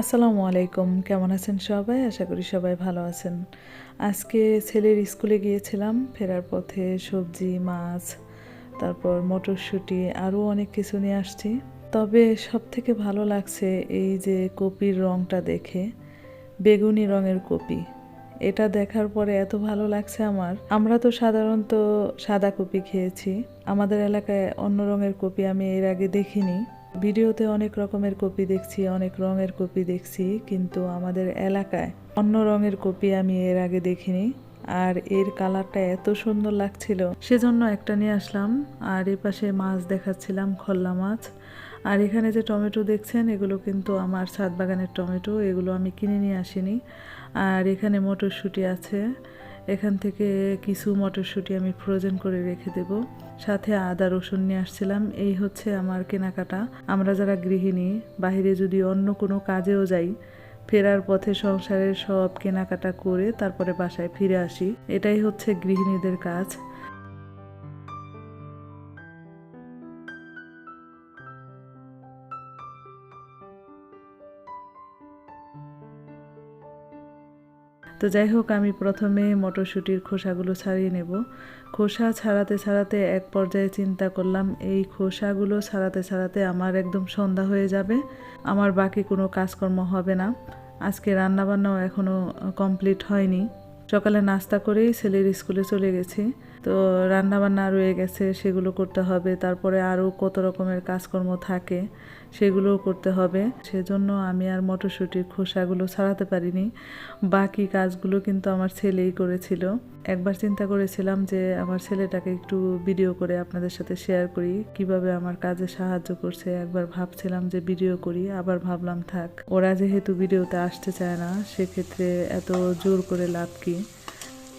আসসালামু আলাইকুম। কেমন আছেন সবাই? আশা করি সবাই ভালো আছেন। আজকে ছেলের স্কুলে গিয়েছিলাম, ফেরার পথে সবজি, মাছ, তারপর মটরশুঁটি, আরও অনেক কিছু নিয়ে আসছি। তবে সব থেকে ভালো লাগছে এই যে কপির রংটা দেখে, বেগুনি রঙের কপি। এটা দেখার পরে এত ভালো লাগছে আমার। আমরা তো সাধারণত সাদা কপি খেয়েছি। আমাদের এলাকায় অন্য রঙের কপি আমি এর আগে দেখিনি। ভিডিওতে অনেক রকমের কপি দেখছি, অনেক রঙের কপি দেখছি, কিন্তু আমাদের এলাকায় অন্য রঙের কপি আমি এর আগে দেখিনি। আর এর কালারটা এত সুন্দর লাগছিল। সেজন্য একটা নিয়ে আসলাম, আর এ পাশে মাছ দেখাচ্ছিলাম খল্লা মাছ। আর এখানে যে টমেটো দেখছেন, এগুলো কিন্তু আমার ছাদ বাগানের টমেটো, এগুলো আমি কিনে নিয়ে আসিনি। আর এখানে মটরশুঁটি আছে। এখান থেকে কিছু মটরশুঁটি আমি ফ্রোজেন করে রেখে দেব। সাথে আদা, রসুন নিয়ে আসছিলাম। এই হচ্ছে আমার কেনাকাটা। আমরা যারা গৃহিণী, বাহিরে যদি অন্য কোনো কাজেও যাই, ফেরার পথে সংসারের সব কেনাকাটা করে তারপরে বাসায় ফিরে আসি। এটাই হচ্ছে গৃহিণীদের কাজ। তো যাই হোক আমি প্রথমে মটরশুঁটির খোসাগুলো ছাড়িয়ে নেব। খোসা ছাড়াতে ছাড়াতে এক পর্যায়ে চিন্তা করলাম, এই খোসাগুলো ছাড়াতে ছাড়াতে আমার একদম সন্ধ্যা হয়ে যাবে, আমার বাকি কোনো কাজকর্ম হবে না। আজকে রান্নাবান্নাও এখনও কমপ্লিট হয়নি। সকালে নাস্তা করেই ছেলের স্কুলে চলে গেছি। তো রান্নাবান্না রয়ে গেছে, সেগুলো করতে হবে। তারপরে আরও কত রকমের কাজকর্ম থাকে, সেগুলোও করতে হবে। সেজন্য আমি আর মটরশুঁটির খোসাগুলো ছাড়াতে পারিনি। বাকি কাজগুলো কিন্তু আমার ছেলেই করেছিল। একবার চিন্তা করেছিলাম যে আমার ছেলেটাকে একটু ভিডিও করে আপনাদের সাথে শেয়ার করি, কীভাবে আমার কাজে সাহায্য করছে। একবার ভাবছিলাম যে ভিডিও করি, আবার ভাবলাম থাক। ওরা যেহেতু ভিডিওতে আসতে চায় না, সেক্ষেত্রে এত জোর করে লাভ কি?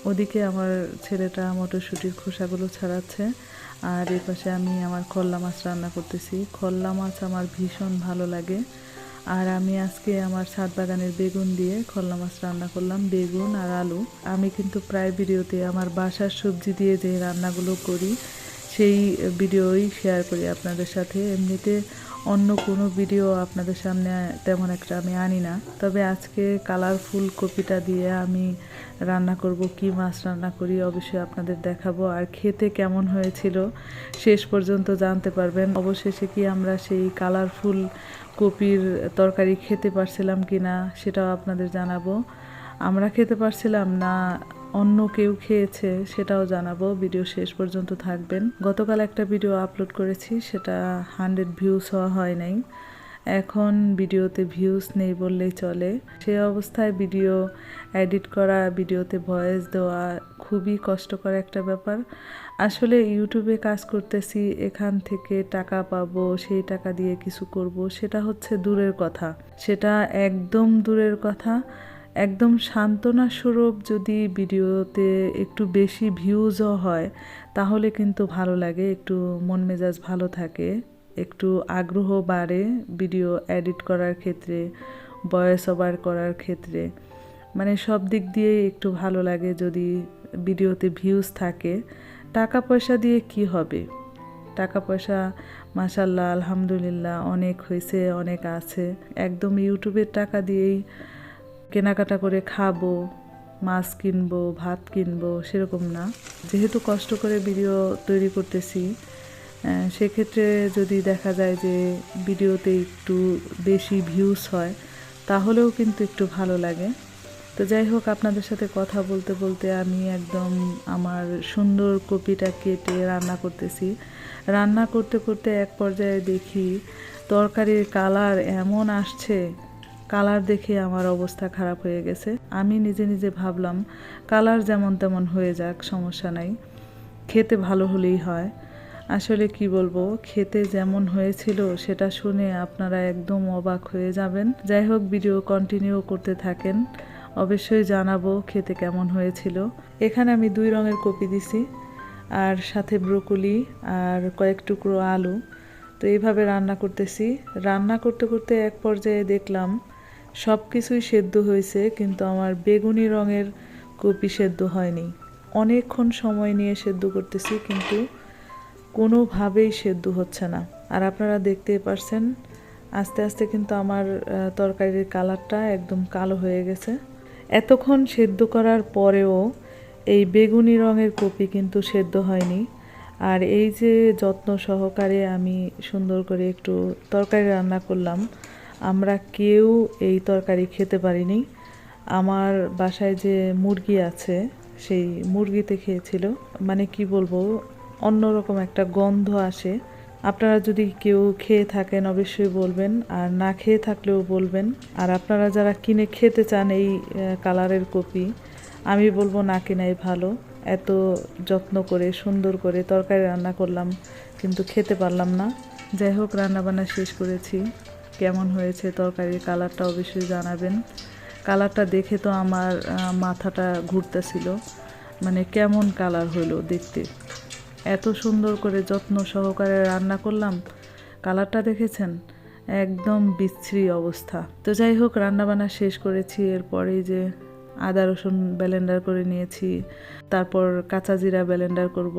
ওদিকে আমার ছেলেটা মটরশুঁটির খোসাগুলো ছাড়াচ্ছে, আর এই পাশে আমি আমার খল্লা মাছ রান্না করতেছি। খল্লা মাছ আমার ভীষণ ভালো লাগে। আর আমি আজকে আমার ছাদ বাগানের বেগুন দিয়ে খল্লা মাছ রান্না করলাম, বেগুন আর আলু। আমি কিন্তু প্রায় ভিডিওতে আমার বাসার সবজি দিয়ে যে রান্নাগুলো করি, সেই ভিডিওই শেয়ার করি আপনাদের সাথে। এমনিতে অন্য কোনো ভিডিও আপনাদের সামনে তেমন একটা আমি আনি না। তবে আজকে কালারফুল কপিটা দিয়ে আমি রান্না করব, কি মাছ রান্না করি অবশ্যই আপনাদের দেখাবো। আর খেতে কেমন হয়েছিল শেষ পর্যন্ত জানতে পারবেন। অবশেষে কি আমরা সেই কালারফুল কপির তরকারি খেতে পারছিলাম কি না সেটাও আপনাদের জানাব। আমরা খেতে পারছিলাম না অন্য কেউ খেয়েছে সেটাও জানাব। ভিডিও শেষ পর্যন্ত থাকবেন। গতকাল একটা ভিডিও আপলোড করেছি, সেটা হান্ড্রেড ভিউস হওয়া হয় নাই। এখন ভিডিওতে ভিউজ নেই বললেই চলে। সে অবস্থায় ভিডিও এডিট করা, ভিডিওতে ভয়েস দেওয়া খুবই কষ্টকর একটা ব্যাপার। আসলে ইউটিউবে কাজ করতেছি, এখান থেকে টাকা পাবো, সেই টাকা দিয়ে কিছু করব, সেটা হচ্ছে দূরের কথা। সেটা একদম দূরের কথা। একদম সান্ত্বনা স্বরূপ যদি ভিডিওতে একটু বেশি ভিউজও হয়, তাহলে কিন্তু ভালো লাগে, একটু মন মেজাজ ভালো থাকে। একটু আগ্রহ বাড়ে ভিডিও এডিট করার ক্ষেত্রে ভয়েস ওভার করার ক্ষেত্রে। মানে সব দিক দিয়েই একটু ভালো লাগে যদি ভিডিওতে ভিউজ থাকে। টাকা পয়সা দিয়ে কি হবে? টাকা পয়সা মাসাল্লাহ আলহামদুলিল্লাহ, অনেক হয়েছে, অনেক আছে। একদম ইউটিউবের টাকা দিয়েই কেনাকাটা করে খাব, মাছ কিনবো, ভাত কিনবো, সেরকম না। যেহেতু কষ্ট করে ভিডিও তৈরি করতেছি সেক্ষেত্রে যদি দেখা যায় যে ভিডিওতে একটু বেশি ভিউস হয়, তাহলেও কিন্তু একটু ভালো লাগে। তো যাই হোক, আপনাদের সাথে কথা বলতে বলতে আমি একদম আমার সুন্দর কপিটা কেটে রান্না করতেছি। রান্না করতে করতে এক পর্যায়ে দেখি তরকারির কালার এমন আসছে কালার দেখে আমার অবস্থা খারাপ হয়ে গেছে। আমি নিজে নিজে ভাবলাম, কালার যেমন তেমন হয়ে যাক, সমস্যা নাই। খেতে ভালো হলেই হয়। আসলে কি বলব, খেতে যেমন হয়েছিল সেটা শুনে আপনারা একদম অবাক হয়ে যাবেন। যাই হোক, ভিডিও কন্টিনিউ করতে থাকেন। অবশ্যই জানাব খেতে কেমন হয়েছিল। এখানে আমি দুই রঙের কপি দিছি, আর সাথে ব্রোকলি আর কয়েক টুকরো আলু। তো এইভাবে রান্না করতেছি। রান্না করতে করতে এক পর্যায়ে দেখলাম সব কিছুই সেদ্ধ হয়েছে, কিন্তু আমার বেগুনি রঙের কপি সেদ্ধ হয়নি। অনেকক্ষণ সময় নিয়ে সেদ্ধ করতেছি, কিন্তু কোনোভাবেই সেদ্ধ হচ্ছে না। আর আপনারা দেখতেই পারছেন, আস্তে আস্তে কিন্তু আমার তরকারির কালারটা একদম কালো হয়ে গেছে। এতক্ষণ সেদ্ধ করার পরেও এই বেগুনি রঙের কপি কিন্তু সেদ্ধ হয়নি। আর এই যে যত্ন সহকারে আমি সুন্দর করে একটু তরকারি রান্না করলাম আমরা কেউ এই তরকারি খেতে পারিনি। আমার বাসায় যে মুরগি আছে, সেই মুরগিতে খেয়েছিল। মানে কি বলব, অন্যরকম একটা গন্ধ আসে। আপনারা যদি কেউ খেয়ে থাকেন, অবশ্যই বলবেন। আর না খেয়ে থাকলেও বলবেন। আর আপনারা যারা কিনে খেতে চান এই কালারের কপি, আমি বলব না কেনাই ভালো। এত যত্ন করে, সুন্দর করে তরকারি রান্না করলাম, কিন্তু খেতে পারলাম না। যাই হোক, রান্নাবান্না শেষ করেছি। কেমন হয়েছে, তরকারির কালারটা অবশ্যই জানাবেন। কালারটা দেখে তো আমার মাথাটা ঘুরতেছিল। মানে কেমন কালার হলো দেখতে। এত সুন্দর করে যত্ন সহকারে রান্না করলাম কালারটা দেখেছেন? একদম বিশ্রী অবস্থা। তো যাই হোক, রান্নাবান্না শেষ করেছি এরপরে যে আদা, রসুন ব্লেন্ডার করে নিয়েছি। তারপর কাঁচা জিরা ব্লেন্ডার করব।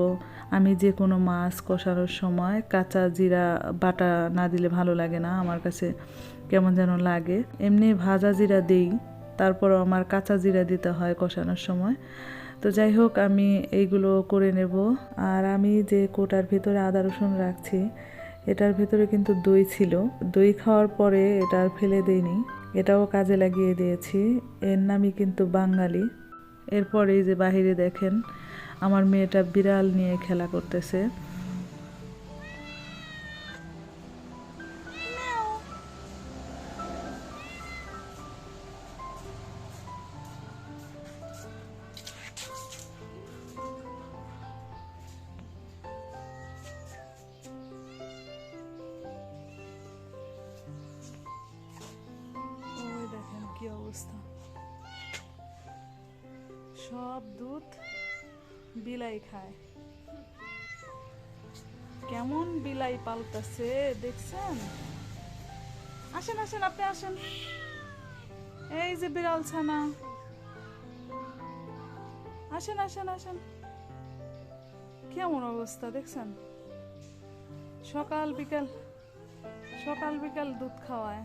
আমি যে কোনো মাছ কষানোর সময় কাঁচা জিরা বাটা না দিলে ভালো লাগে না, আমার কাছে কেমন যেন লাগে। এমনি ভাজা জিরা দেই, তারপরও আমার কাঁচা জিরা দিতে হয় কষানোর সময়। তো যাই হোক, আমি এইগুলো করে নেব। আর আমি যে কোটার ভিতরে আদা, রসুন রাখছি, এটার ভিতরে কিন্তু দই ছিল। দই খাওয়ার পরে এটা আর ফেলে দেইনি। এটাও কাজে লাগিয়ে দিয়েছি। এর নামই কিন্তু বাঙালি। এরপর এই যে বাহিরে দেখেন, আমার মেয়েটা বিড়াল নিয়ে খেলা করতেছে। সব দুধ বিলাই খায়। কেমন বিলাই পাল্টাছে দেখছেন? আসেন আসেন, আপনি আসেন। এই যে বিড়াল ছানা। আসেন আসেন আসেন। কেমন অবস্থা, দেখছেন? সকাল বিকাল সকাল বিকাল দুধ খাওয়ায়।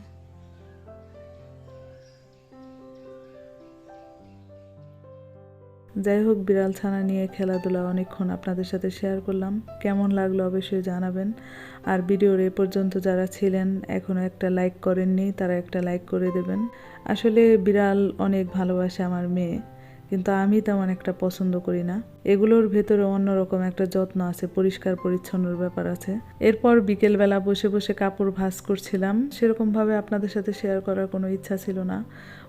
যাই হোক, বিড়াল ছানা নিয়ে খেলাধুলা অনেকক্ষণ আপনাদের সাথে শেয়ার করলাম। কেমন লাগল অবশ্যই জানাবেন। আর ভিডিওর এ পর্যন্ত যারা ছিলেন এখনও একটা লাইক করেননি, তারা একটা লাইক করে দেবেন। আসলে বিড়াল অনেক ভালোবাসে আমার মেয়ে, কিন্তু আমি তেমন একটা পছন্দ করি না। এগুলোর ভেতরে অন্যরকম একটা যত্ন আছে, পরিষ্কার পরিচ্ছন্নর ব্যাপার আছে। এরপর বিকেলবেলা বসে বসে কাপড় ভাঁজ করছিলাম। সেরকমভাবে আপনাদের সাথে শেয়ার করার কোনো ইচ্ছা ছিল না।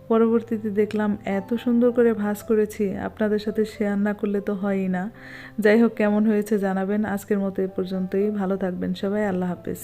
পরবর্তীতে দেখলাম এত সুন্দর করে ভাঁজ করেছি, আপনাদের সাথে শেয়ার না করলে তো হয়ই না। যাই হোক, কেমন হয়েছে জানাবেন। আজকের মতো এ পর্যন্তই। ভালো থাকবেন সবাই। আল্লাহ হাফেজ।